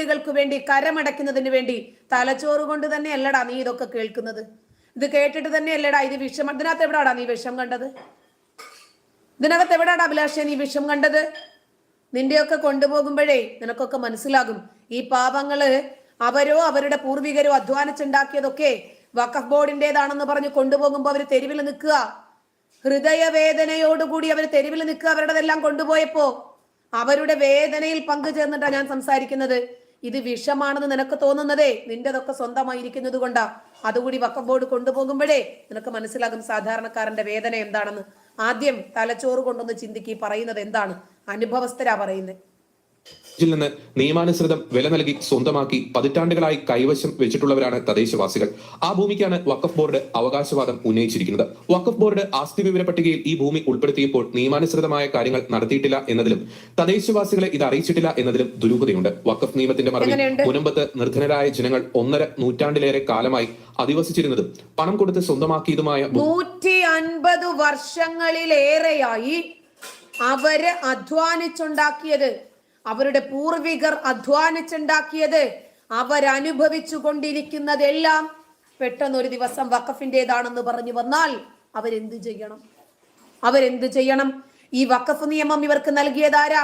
വീടുകൾക്ക് വേണ്ടി കരമടയ്ക്കുന്നതിന് വേണ്ടി തലച്ചോറ് കൊണ്ട് തന്നെ അല്ലടാ നീ ഇതൊക്കെ കേൾക്കുന്നത്? ഇത് കേട്ടിട്ട് തന്നെ അല്ലടാ ഇത് വിഷം ഇതിനകത്ത് എവിടാടാ നീ വിഷം കണ്ടത്? ഇതിനകത്ത് എവിടാടാ അഭിലാഷ നീ വിഷം കണ്ടത്? നിന്റെയൊക്കെ കൊണ്ടുപോകുമ്പോഴേ നിനക്കൊക്കെ മനസ്സിലാകും. ഈ പാപങ്ങൾ അവരോ അവരുടെ പൂർവികരോ അധ്വാനിച്ചുണ്ടാക്കിയതൊക്കെ വഖഫ് ബോർഡിന്റേതാണെന്ന് പറഞ്ഞ് കൊണ്ടുപോകുമ്പോൾ അവർ തെരുവിൽ നിൽക്കുക. ഹൃദയവേദനയോടുകൂടി അവർ തെരുവിൽ നിൽക്കുക. അവരുടെതെല്ലാം കൊണ്ടുപോയപ്പോ അവരുടെ വേദനയിൽ പങ്കുചേർന്നിട്ടാണ് ഞാൻ സംസാരിക്കുന്നത്. ഇത് വിഷമാണെന്ന് നിനക്ക് തോന്നുന്നതേ? നിന്റെതൊക്കെ സ്വന്തമായിരിക്കുന്നത് കൊണ്ടാ. അതുകൂടി വക്കം ബോർഡ് കൊണ്ടുപോകുമ്പോഴേ നിനക്ക് മനസ്സിലാകും സാധാരണക്കാരന്റെ വേദന എന്താണെന്ന്. ആദ്യം തലച്ചോറ് കൊണ്ടൊന്ന് ചിന്തിക്കി പറയുന്നത് എന്താണ്? അനുഭവസ്ഥരാ പറയുന്നത് ിൽ നിന്ന് നിയമാനുസൃതം വില നൽകി സ്വന്തമാക്കി പതിറ്റാണ്ടുകളായി കൈവശം വെച്ചിട്ടുള്ളവരാണ് തദ്ദേശവാസികൾ. ആ ഭൂമിക്കാണ് വഖഫ് ബോർഡ് അവകാശവാദം ഉന്നയിച്ചിരിക്കുന്നത്. വഖഫ് ബോർഡ് ആസ്തി വിവര പട്ടികയിൽ ഈ ഭൂമി ഉൾപ്പെടുത്തിയപ്പോൾ നിയമാനുസൃതമായ കാര്യങ്ങൾ നടത്തിയിട്ടില്ല എന്നതിലും തദ്ദേശവാസികളെ ഇത് അറിയിച്ചിട്ടില്ല എന്നതിലും ദുരൂഹതയുണ്ട്. വഖഫ് നിയമത്തിന്റെ മറവിൽ പുനമ്പത്ത് മുനമ്പത്ത് നിർധനരായ ജനങ്ങൾ ഒന്നര നൂറ്റാണ്ടിലേറെ കാലമായി അധിവസിച്ചിരുന്നതും പണം കൊടുത്ത് സ്വന്തമാക്കിയതുമായ നൂറ്റി അൻപത് വർഷങ്ങളിലേറെയായി അവർ അധ്വാനിച്ചുണ്ടാക്കിയത് അവരുടെ പൂർവികർ അധ്വാനിച്ചുണ്ടാക്കിയത് അവരനുഭവിച്ചു കൊണ്ടിരിക്കുന്നതെല്ലാം പെട്ടെന്ന് ഒരു ദിവസം വഖഫിന്റെതാണെന്ന് പറഞ്ഞു വന്നാൽ അവരെന്ത് ചെയ്യണം? അവരെന്ത് ചെയ്യണം? ഈ വഖഫ് നിയമം ഇവർക്ക് നൽകിയതാരാ?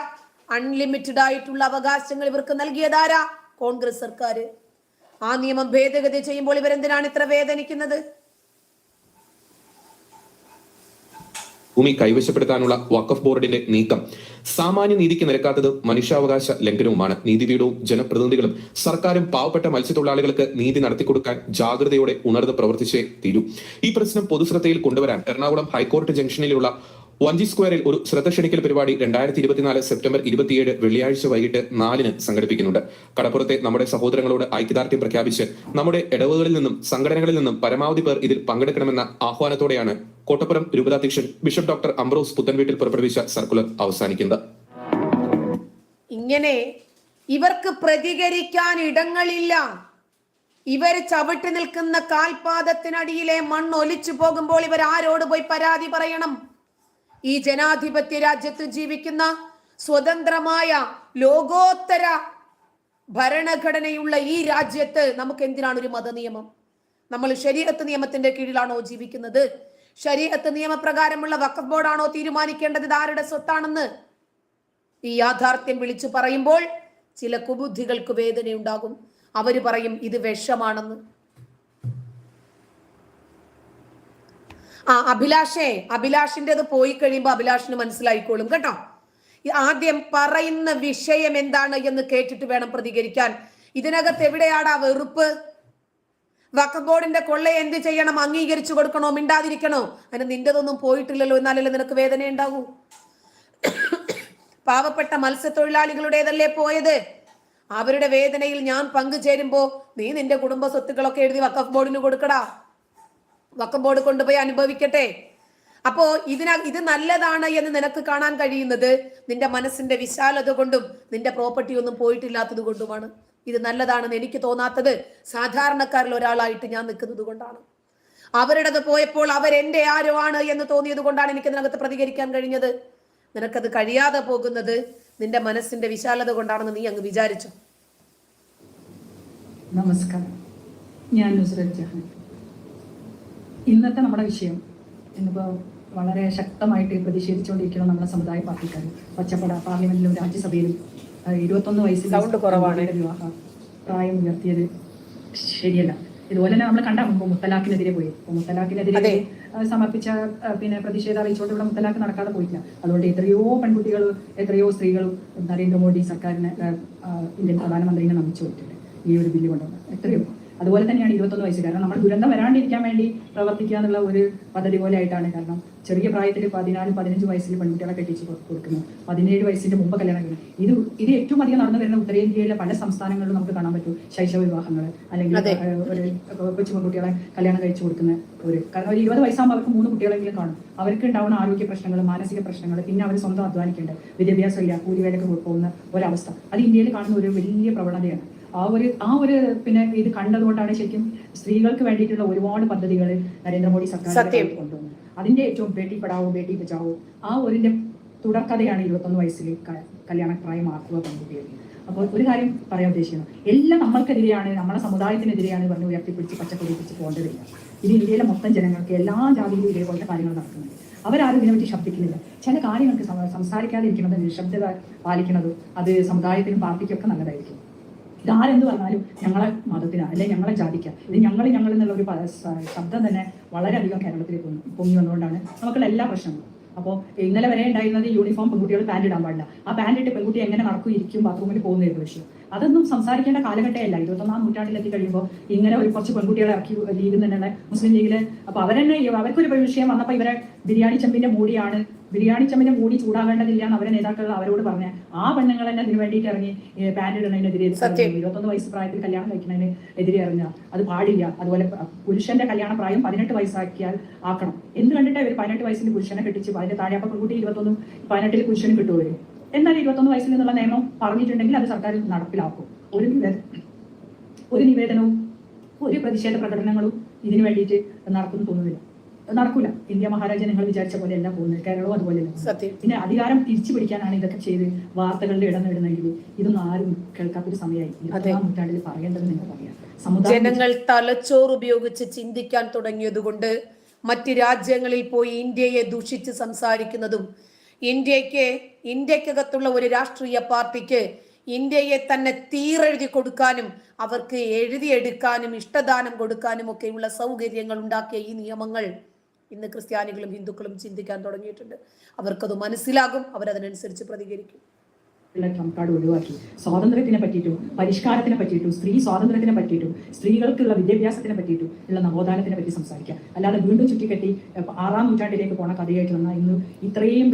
അൺലിമിറ്റഡ് ആയിട്ടുള്ള അവകാശങ്ങൾ ഇവർക്ക് നൽകിയതാരാ? കോൺഗ്രസ് സർക്കാർ ആ നിയമം ഭേദഗതി ചെയ്യുമ്പോൾ ഇവരെന്തിനാണ് ഇത്ര വേദനിക്കുന്നത്? ഭൂമി കൈവശപ്പെടുത്താനുള്ള വഖഫ് ബോർഡിന്റെ നീക്കം. സാമാന്യ നീതിക്ക് നിരക്കാത്തത് മനുഷ്യാവകാശ ലംഘനവുമാണ്. നീതിപീഠവും ജനപ്രതിനിധികളും സർക്കാരും പാവപ്പെട്ട മത്സ്യത്തൊഴിലാളികൾക്ക് നീതി നടത്തിക്കൊടുക്കാൻ ജാഗ്രതയോടെ ഉണർന്ന് പ്രവർത്തിച്ചേ തീരൂ. ഈ പ്രശ്നം പൊതുശ്രദ്ധയിൽ കൊണ്ടുവരാൻ എറണാകുളം ഹൈക്കോടതി ജംഗ്ഷനിലുള്ള വഞ്ചി സ്ക്വയറിൽ ഒരു ശ്രദ്ധ ക്ഷണിക്കൽ പരിപാടി രണ്ടായിരത്തി ഇരുപത്തിനാല് സെപ്റ്റംബർ ഇരുപത്തിയേഴ് വെള്ളിയാഴ്ച വൈകിട്ട് നാലിന് സംഘടിപ്പിക്കുന്നുണ്ട്. കടപ്പുറത്തെ നമ്മുടെ സഹോദരങ്ങളോട് ഐക്യദാർഢ്യം പ്രഖ്യാപിച്ച് നമ്മുടെ ഇടവുകളിൽ നിന്നും സംഘടനകളിൽ നിന്നും പരമാവധി പേർ ഇതിൽ പങ്കെടുക്കണമെന്ന ആഹ്വാനത്തോടെയാണ് കോട്ടപ്പുറം രൂപതാധ്യക്ഷൻ ബിഷപ്പ് ഡോക്ടർ അംബ്രോസ് പുത്തൻവീട്ടിൽ പുറപ്പെടുവിച്ച സർക്കുലർ അവസാനിക്കുന്നത്. ഇങ്ങനെ ഇവർക്ക് പ്രതികരിക്കാൻ ഇടങ്ങളില്ല. ഇവർ ചവിട്ടി നിൽക്കുന്ന കാൽപാദത്തിനടിയിലെ മണ്ണ് ഒലിച്ചു പോകുമ്പോൾ ഇവർ ആരോട് പോയി പരാതി പറയണം. ഈ ജനാധിപത്യ രാജ്യത്ത് ജീവിക്കുന്ന സ്വതന്ത്രമായ ലോകോത്തര ഭരണഘടനയുള്ള ഈ രാജ്യത്ത് നമുക്ക് എന്തിനാണ് ഒരു മതനിയമം? നമ്മൾ ശരീരത്ത് നിയമത്തിന്റെ കീഴിലാണോ ജീവിക്കുന്നത്? ശരീരത്ത് നിയമപ്രകാരമുള്ള വക്കഫ് ബോർഡാണോ തീരുമാനിക്കേണ്ടത്? ആരുടെ സ്വത്താണെന്ന്? ഈ യാഥാർത്ഥ്യം വിളിച്ചു പറയുമ്പോൾ ചില കുബുദ്ധികൾക്ക് വേദനയുണ്ടാകും. അവർ പറയും ഇത് വിഷമാണെന്ന്. ആ അഭിലാഷേ അഭിലാഷിന്റെത് പോയി കഴിയുമ്പോൾ അഭിലാഷിന് മനസ്സിലായിക്കോളും കേട്ടോ. ആദ്യം പറയുന്ന വിഷയം എന്താണ് എന്ന് കേട്ടിട്ട് വേണം പ്രതികരിക്കാൻ. ഇതിനകത്ത് എവിടെയാണ് ആ വെറുപ്പ്? വക്കബോർഡിന്റെ ബോർഡിന്റെ കൊള്ള എന്ത് ചെയ്യണം? അംഗീകരിച്ചു കൊടുക്കണോ? മിണ്ടാതിരിക്കണോ? അതിന് നിന്റെതൊന്നും പോയിട്ടില്ലല്ലോ എന്നാലല്ലേ നിനക്ക് വേദന ഉണ്ടാകൂ പാവപ്പെട്ട മത്സ്യത്തൊഴിലാളികളുടേതല്ലേ പോയത്? അവരുടെ വേദനയിൽ ഞാൻ പങ്കുചേരുമ്പോ നീ നിന്റെ കുടുംബ സ്വത്തുക്കളൊക്കെ എഴുതി വക്കഫ് ബോർഡിന് കൊടുക്കടാ. വഖഫ് ബോർഡ് കൊണ്ടുപോയി അനുഭവിക്കട്ടെ. അപ്പോ ഇതിന ഇത് നല്ലതാണ് എന്ന് നിനക്ക് കാണാൻ കഴിയുന്നത് നിന്റെ മനസ്സിന്റെ വിശാലത കൊണ്ടും നിന്റെ പ്രോപ്പർട്ടി ഒന്നും പോയിട്ടില്ലാത്തത് കൊണ്ടുമാണ്. ഇത് നല്ലതാണെന്ന് എനിക്ക് തോന്നാത്തത് സാധാരണക്കാരിൽ ഒരാളായിട്ട് ഞാൻ നിൽക്കുന്നത് കൊണ്ടാണ്. അവരുടേത് പോയപ്പോൾ അവരെന്റെ ആരോ ആണ് എന്ന് തോന്നിയത് കൊണ്ടാണ് എനിക്ക് നിനകത്ത് പ്രതികരിക്കാൻ കഴിഞ്ഞത്. നിനക്കത് കഴിയാതെ പോകുന്നത് നിന്റെ മനസ്സിന്റെ വിശാലത കൊണ്ടാണെന്ന് നീ അങ്ങ് വിചാരിച്ചു? നമസ്കാരം. ഞാൻ ഇന്നത്തെ നമ്മുടെ വിഷയം ഇന്നിപ്പോൾ വളരെ ശക്തമായിട്ട് പ്രതിഷേധിച്ചുകൊണ്ടിരിക്കുന്ന നമ്മുടെ സമുദായ പാർട്ടിക്കാർ പച്ചപ്പട പാർലമെന്റിലും രാജ്യസഭയിലും ഇരുപത്തൊന്ന് വയസ്സിൽ Sound കുറവാണ്. വിവാഹ പ്രായം ഉയർത്തിയത് ശരിയല്ല. ഇതുപോലെ തന്നെ നമ്മൾ കണ്ട മുമ്പ് മുത്തലാഖിനെതിരെ പോയി. മുത്തലാഖിനെതിരെ സമർപ്പിച്ച പിന്നെ പ്രതിഷേധം അറിയിച്ചുകൊണ്ട് ഇവിടെ മുത്തലാഖ് നടക്കാതെ പോയിട്ടില്ല. അതുകൊണ്ട് എത്രയോ പെൺകുട്ടികൾ എത്രയോ സ്ത്രീകളും നരേന്ദ്രമോദി സർക്കാരിനെ ഇന്ത്യൻ പ്രധാനമന്ത്രിനെ നമിച്ചു പോയിട്ടുണ്ട് ഈ ഒരു ബില്ല് കൊണ്ടുവന്ന്. എത്രയോ അതുപോലെ തന്നെയാണ് ഇരുപത്തൊന്ന് വയസ്സ്. കാരണം നമ്മൾ ദുരന്തം വരാണ്ടിരിക്കാൻ വേണ്ടി പ്രവർത്തിക്കുക എന്നുള്ള ഒരു പദ്ധതി പോലെ ആയിട്ടാണ്. കാരണം ചെറിയ പ്രായത്തിൽ പതിനാല് പതിനഞ്ച് വയസ്സിൽ പെൺകുട്ടികളെ കെട്ടിച്ച് കൊടുക്കുന്നു. പതിനേഴ് വയസ്സിന്റെ മുമ്പ് കല്യാണം ഇത് ഇത് ഏറ്റവും അധികം നടന്നു വരുന്ന ഉത്തരേന്ത്യയിലെ പല സംസ്ഥാനങ്ങളിലും നമുക്ക് കാണാൻ പറ്റും. ശൈശവ വിവാഹങ്ങൾ അല്ലെങ്കിൽ ഒരു കൊച്ചു പെൺകുട്ടികളെ കല്യാണം കഴിച്ചു കൊടുക്കുന്ന ഒരു കാരണം ഒരു ഇരുപത് വയസ്സാകുമ്പോൾ അവർക്ക് മൂന്ന് കുട്ടികളെങ്കിലും കാണും. അവർക്ക് ഉണ്ടാവുന്ന ആരോഗ്യ പ്രശ്നങ്ങൾ മാനസിക പ്രശ്നങ്ങൾ പിന്നെ അവർ സ്വന്തം അധ്വാനിക്കേണ്ടത്. വിദ്യാഭ്യാസം ഇല്ല കൂലി കൂലിവേലക്ക് പോകുന്ന ഒരവസ്ഥ. അത് ഇന്ത്യയിൽ കാണുന്ന ഒരു വലിയ പ്രവണതയാണ്. ആ ഒരു ആ ഒരു പിന്നെ ഇത് കണ്ടതുകൊണ്ടാണ് ശരിക്കും സ്ത്രീകൾക്ക് വേണ്ടിയിട്ടുള്ള ഒരുപാട് പദ്ധതികൾ നരേന്ദ്രമോദി സർക്കാർ കൊണ്ടുവന്നു കൊണ്ടുവന്നത്. അതിന്റെ ഏറ്റവും ബേട്ടി പഠാവോ ബേട്ടി ബച്ചാവോ ആ ഒരിന്റെ തുടർക്കഥയാണ് ഇരുപത്തൊന്ന് വയസ്സിൽ ക- കല്യാണ പ്രായമാക്കുക പെൺകുട്ടികൾ അപ്പോൾ ഒരു കാര്യം പറയാൻ ഉദ്ദേശിക്കുന്നു. എല്ലാം നമ്മൾക്കെതിരെയാണ് നമ്മുടെ സമുദായത്തിനെതിരെയാണ് പറഞ്ഞ് ഉയർത്തിപ്പിടിച്ച് പച്ചക്കൊടി പിടിച്ച് പോകേണ്ടതില്ല ഇത് ഇന്ത്യയിലെ മൊത്തം ജനങ്ങൾക്ക് എല്ലാ ജാതിയിലും ഇതേപോലത്തെ കാര്യങ്ങൾ നടക്കുന്നുണ്ട്. അവരാരും ഇതിനെപ്പറ്റി ശബ്ദിക്കുന്നില്ല. ചില കാര്യങ്ങൾക്ക് സംസാരിക്കാതിരിക്കുന്നത് നിശബ്ദത പാലിക്കുന്നതും അത് സമുദായത്തിനും പാർട്ടിക്കും ഒക്കെ നല്ലതായിരിക്കും. ഇതാരെന്ത് പറഞ്ഞാലും ഞങ്ങളെ മതത്തിന് അല്ലെങ്കിൽ ഞങ്ങളെ ജാതിക്ക. ഇത് ഞങ്ങൾ ഞങ്ങൾ എന്നുള്ള ഒരു ശബ്ദം തന്നെ വളരെയധികം കേരളത്തിൽ പൊങ്ങി വന്നുകൊണ്ടാണ് നമുക്കുള്ള എല്ലാ പ്രശ്നങ്ങളും. അപ്പോൾ ഇന്നലെ വരെ ഉണ്ടായിരുന്നത് യൂണിഫോം പെൺകുട്ടികൾ പാന്റ് ഇടാൻ പാടില്ല. ആ പാന്റ് ഇട്ട് പെൺകുട്ടി എങ്ങനെ നടക്കും ഇരിക്കും ബാത്റൂമിൽ പോകുന്നതായിരുന്നു വിഷയം അതൊന്നും സംസാരിക്കേണ്ട കാലഘട്ടമല്ല ഇരുപത്തൊന്നാം നൂറ്റാണ്ടിൽ എത്തി കഴിയുമ്പോൾ ഇങ്ങനെ ഒരു കുറച്ച് പെൺകുട്ടികളെ ഇറക്കി ലീഗ് തന്നെയാണ് മുസ്ലിം ലീഗിൽ. അപ്പോൾ അവരെന്നെ അവർക്കൊരു വിഷയം വന്നപ്പോൾ ഇവരെ ബിരിയാണി ചെമ്പിന്റെ മൂടിയാണ് ബിരിയാണി ചമ്മിന്റെ മൂടി ചൂടാവേണ്ടതില്ല എന്ന് അവരെ നേതാക്കൾ അവരോട് പറഞ്ഞ. ആ പെണ്ണുങ്ങൾ തന്നെ അതിന് വേണ്ടിയിട്ട് ഇറങ്ങി പാന്റ് ഇടുന്നതിനെതിരെ. ഇരുപത്തൊന്ന് വയസ്സ് പ്രായത്തിൽ കല്യാണം കഴിക്കുന്നതിന് എതിരെ ഇറങ്ങുക. അത് പാടില്ല. അതുപോലെ പുരുഷന്റെ കല്യാണ പ്രായം പതിനെട്ട് വയസ്സാക്കിയാൽ ആക്കണം. എന്ത് കണ്ടിട്ട് അവർ പതിനെട്ട് വയസ്സിന് പുരുഷനെ കെട്ടിച്ച് അതിന്റെ താഴെ അപ്പൊ പെൺകുട്ടി ഇരുപത്തൊന്നും പതിനെട്ടിൽ പുരുഷന് കിട്ടുമോ എന്നാൽ ഇരുപത്തൊന്ന് വയസ്സിൽ നിന്നുള്ള നിയമം പറഞ്ഞിട്ടുണ്ടെങ്കിൽ അത് സർക്കാർ നടപ്പിലാക്കും. ഒരു ഒരു നിവേദനവും ഒരു പ്രതിഷേധ പ്രകടനങ്ങളും ഇതിനു വേണ്ടിയിട്ട് നടക്കുന്നു തോന്നുന്നില്ല. നടക്കൂല. ഇന്ത്യ മഹാരാജ നിങ്ങൾ വിചാരിച്ച പോലെ എല്ലാം പോകുന്നത്. കേരളവും അതുപോലെ സത്യം. പിന്നെ അധികാരം തിരിച്ചു പിടിക്കാനാണ് ഇതൊക്കെ ചെയ്ത് വാർത്തകളുടെ ഇടം നേടുന്നെങ്കിൽ ഇതൊന്നും ആരും കേൾക്കാത്തൊരു സമയമായി. ഇരുപതാം നൂറ്റാണ്ടിൽ പറയേണ്ടത് നിങ്ങൾ പറയാം ജനങ്ങൾ തലച്ചോർ ഉപയോഗിച്ച് ചിന്തിക്കാൻ തുടങ്ങിയതുകൊണ്ട് മറ്റ് രാജ്യങ്ങളിൽ പോയി ഇന്ത്യയെ ദൂഷിച്ച് സംസാരിക്കുന്നതും ഇന്ത്യയ്ക്ക് ഇന്ത്യക്കകത്തുള്ള ഒരു രാഷ്ട്രീയ പാർട്ടിക്ക് ഇന്ത്യയെ തന്നെ തീരെഴുതി കൊടുക്കാനും അവർക്ക് എഴുതിയെടുക്കാനും ഇഷ്ടദാനം കൊടുക്കാനും ഒക്കെയുള്ള സൗകര്യങ്ങൾ ഉണ്ടാക്കിയ ഈ നിയമങ്ങൾ ഇന്ന് ക്രിസ്ത്യാനികളും ഹിന്ദുക്കളും ചിന്തിക്കാൻ തുടങ്ങിയിട്ടുണ്ട്. അവർക്കത് മനസ്സിലാകും അവരതിനനുസരിച്ച് പ്രതികരിക്കും. ട്രംപ് കാർഡ് ഒഴിവാക്കി. സ്വാതന്ത്ര്യത്തിനെ പറ്റിയിട്ടും പരിഷ്കാരത്തിനെ പറ്റിയിട്ടും സ്ത്രീ സ്വാതന്ത്ര്യത്തിനെ പറ്റിയിട്ടും സ്ത്രീകൾക്കുള്ള വിദ്യാഭ്യാസത്തിനെ പറ്റിയിട്ടും ഉള്ള നവോത്ഥാനത്തിനെ പറ്റി സംസാരിക്കുക അല്ലാതെ വീണ്ടും ചുറ്റിക്കെട്ടി ആറാം നൂറ്റാണ്ടിലേക്ക് പോണ കഥയായിട്ട് വന്നാൽ ഇന്ന് ഇത്രയും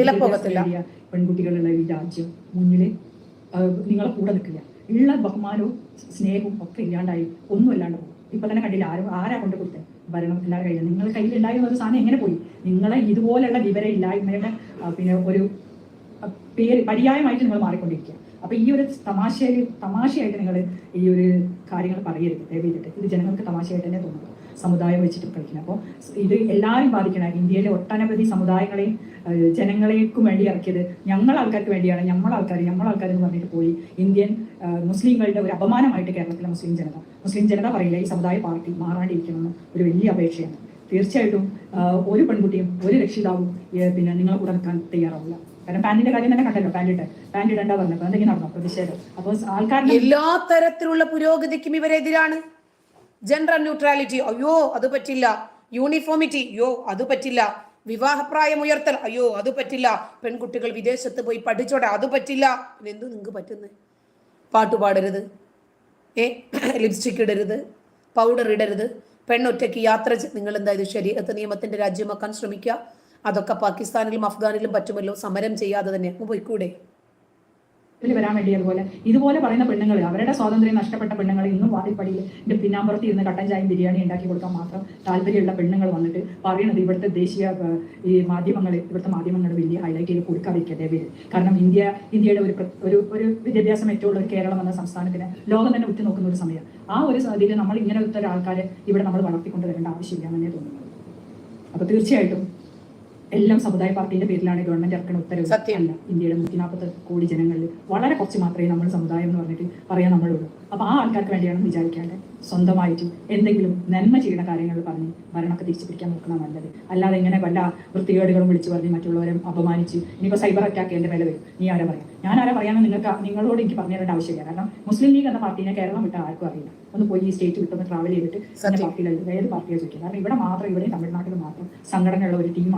പെൺകുട്ടികളുള്ള ഈ രാജ്യം മുന്നിൽ നിങ്ങളെ കൂടെ നിൽക്കില്ല. ഉള്ള ബഹുമാനവും സ്നേഹവും ഒക്കെ ഇല്ലാണ്ടായി ഒന്നും ഇല്ലാണ്ട് പോകും. ഇപ്പൊ തന്നെ കണ്ടില്ല ആരും ആരാ കൊണ്ട് കൊടുത്തത് ഭരണം എല്ലാവരുടെ കയ്യിൽ നിങ്ങളുടെ കയ്യിൽ ഉണ്ടായിരുന്ന ഒരു സാധനം എങ്ങനെ പോയി? നിങ്ങളെ ഇതുപോലെയുള്ള വിവരം ഇല്ലായ്മയുടെ പിന്നെ ഒരു പേര് പര്യായമായിട്ട് നിങ്ങൾ മാറിക്കൊണ്ടിരിക്കുക. അപ്പൊ ഈ ഒരു തമാശയിൽ തമാശയായിട്ട് നിങ്ങൾ ഈ ഒരു കാര്യങ്ങൾ പറയരുത്. ദയവ് ചെയ്തിട്ട് ഇത് ജനങ്ങൾക്ക് തമാശയായിട്ട് തന്നെ തോന്നുന്നു സമുദായം വെച്ചിട്ട് കളിക്കുന്നത് അപ്പോൾ ഇത് എല്ലാവരും ബാധിക്കണം ഇന്ത്യയിലെ ഒട്ടനവധി സമുദായങ്ങളെയും ജനങ്ങളേക്കും വേണ്ടി ഇറക്കിയത് ഞങ്ങൾ ആൾക്കാർക്ക് വേണ്ടിയാണ് ഞമ്മൾ ആൾക്കാർ ഞമ്മൾ ആൾക്കാർ എന്ന് പറഞ്ഞിട്ട് പോയി ഇന്ത്യൻ മുസ്ലിങ്ങളുടെ ഒരു അപമാനമായിട്ട് കേരളത്തിലെ മുസ്ലിം ജനത മുസ്ലിം ജനത പറയില്ല ഈ സമുദായ പാർട്ടി മാറാണ്ടിരിക്കണമെന്ന് ഒരു വലിയ അപേക്ഷയാണ്. തീർച്ചയായിട്ടും ഒരു പെൺകുട്ടിയും ഒരു രക്ഷിതാവും പിന്നെ നിങ്ങളെ കൂടെ നിൽക്കാൻ തയ്യാറാവില്ല. കാരണം പാന്റിന്റെ കാര്യം തന്നെ കണ്ടല്ലോ പാന്റ് ഇട്ട് പാന്റ് ഇടണ്ട പറഞ്ഞപ്പോൾ എന്തെങ്കിലും നടന്നോ പ്രതിഷേധം? അപ്പോൾ ആൾക്കാർ എല്ലാ തരത്തിലുള്ള പുരോഗതിക്കും ഇവരെതിരാണ്. ജെൻഡർ ന്യൂട്രാലിറ്റി അയ്യോ അത് പറ്റില്ല. യൂണിഫോമിറ്റി അയ്യോ അത് പറ്റില്ല. വിവാഹപ്രായം ഉയർത്തൽ. അയ്യോ അത് പറ്റില്ല. പെൺകുട്ടികൾ വിദേശത്ത് പോയി പഠിച്ചോട്ടെ. അത് പറ്റില്ല. എന്തു നിങ്ങൾക്ക് പറ്റുന്നത് പാട്ട് പാടരുത്. ഏ ലിപ്സ്റ്റിക് ഇടരുത്. പൗഡർ ഇടരുത്. പെണ്ണൊറ്റയ്ക്ക് യാത്ര നിങ്ങൾ എന്താ ഇത് ശരീരത്തെ നിയമത്തിന്റെ രാജ്യമാക്കാൻ ശ്രമിക്കുക. അതൊക്കെ പാകിസ്ഥാനിലും അഫ്ഗാനിലും പറ്റുമല്ലോ. സമരം ചെയ്യാതെ തന്നെ. അങ്ങ് പോയിക്കൂടെ? ഇതിൽ വരാൻ വേണ്ടി അതുപോലെ ഇതുപോലെ പറയുന്ന പെണ്ണുങ്ങൾ അവരുടെ സ്വാതന്ത്ര്യം നഷ്ടപ്പെട്ട പെണ്ണുങ്ങൾ ഇന്നും വാതിൽപ്പടിയിൽ എന്റെ പിന്നാമ്പുറത്ത് ഇരുന്ന് കട്ടൻ ചായയും ബിരിയാണി ഉണ്ടാക്കി കൊടുക്കാൻ മാത്രം താല്പര്യമുള്ള പെണ്ണുങ്ങൾ വന്നിട്ട് പറയുന്നത് ഇവിടുത്തെ ദേശീയ ഈ മാധ്യമങ്ങൾ ഇവിടുത്തെ മാധ്യമങ്ങൾ വലിയ ഹൈലൈറ്റ് ചെയ്ത് കൊടുക്കാതിരിക്കട്ടെ പേര്. കാരണം ഇന്ത്യ ഇന്ത്യയുടെ ഒരു ഒരു ഒരു വിദ്യാഭ്യാസം ഏറ്റവും ഉള്ള കേരളം എന്ന സംസ്ഥാനത്തിന് ലോകം തന്നെ ഉറ്റുനോക്കുന്ന ഒരു സമയം. ആ ഒരു ഇതിൽ നമ്മൾ ഇങ്ങനത്തെ ഒരു ആൾക്കാരെ ഇവിടെ നമ്മൾ വളർത്തിക്കൊണ്ട് വരേണ്ട ആവശ്യമില്ല എന്നേ തോന്നുന്നത് അപ്പൊ തീർച്ചയായിട്ടും എല്ലാം സമുദായ പാർട്ടിയുടെ പേരിലാണ് ഗവൺമെന്റ് ഇറക്കുന്ന ഉത്തരവ്. സത്യം. അല്ല ഇന്ത്യയുടെ നൂറ്റി നാൽപ്പത്തി കോടി ജനങ്ങളിൽ വളരെ കുറച്ച് മാത്രമേ നമ്മൾ സമുദായം എന്ന് പറഞ്ഞിട്ട് പറയാൻ നമ്മളുള്ളൂ. അപ്പൊ ആ ആൾക്കാർക്ക് വേണ്ടിയാണ് വിചാരിക്കാണ്ട് സ്വന്തമായിട്ട് എന്തെങ്കിലും നന്മ ചെയ്യുന്ന കാര്യങ്ങൾ പറഞ്ഞ് ഭരണമൊക്കെ തിരിച്ചു പിടിക്കാൻ നോക്കുന്ന നല്ലത്. അല്ലാതെ ഇങ്ങനെ വല്ല വൃത്തികേടുകളും വിളിച്ചു പറഞ്ഞ് മറ്റുള്ളവരെ അപമാനിച്ച് ഇനിയിപ്പോൾ സൈബർ അറ്റാക്ക് എന്റെ മേലെ വരും. നീ ആരാ പറയാം? ഞാൻ ആരാ പറയാമെന്ന് നിങ്ങൾക്ക് നിങ്ങളോട് എനിക്ക് പറഞ്ഞു തരേണ്ട ആവശ്യമില്ല. കാരണം മുസ്ലിം ലീഗ് എന്ന പാർട്ടീനെ കേരളം വിട്ട ആർക്കും അറിയില്ല. ഒന്ന് പോയി ഈ സ്റ്റേറ്റ് വിട്ടൊന്ന് ട്രാവൽ ചെയ്തിട്ട്. പാർട്ടിയിലല്ല ഏത് പാർട്ടിയാണ് ചോദിക്കുക. കാരണം ഇവിടെ മാത്രം ഇവിടെ തമിഴ്നാട്ടിൽ മാത്രം സംഘടനയുള്ള ഒരു ടീമാണ്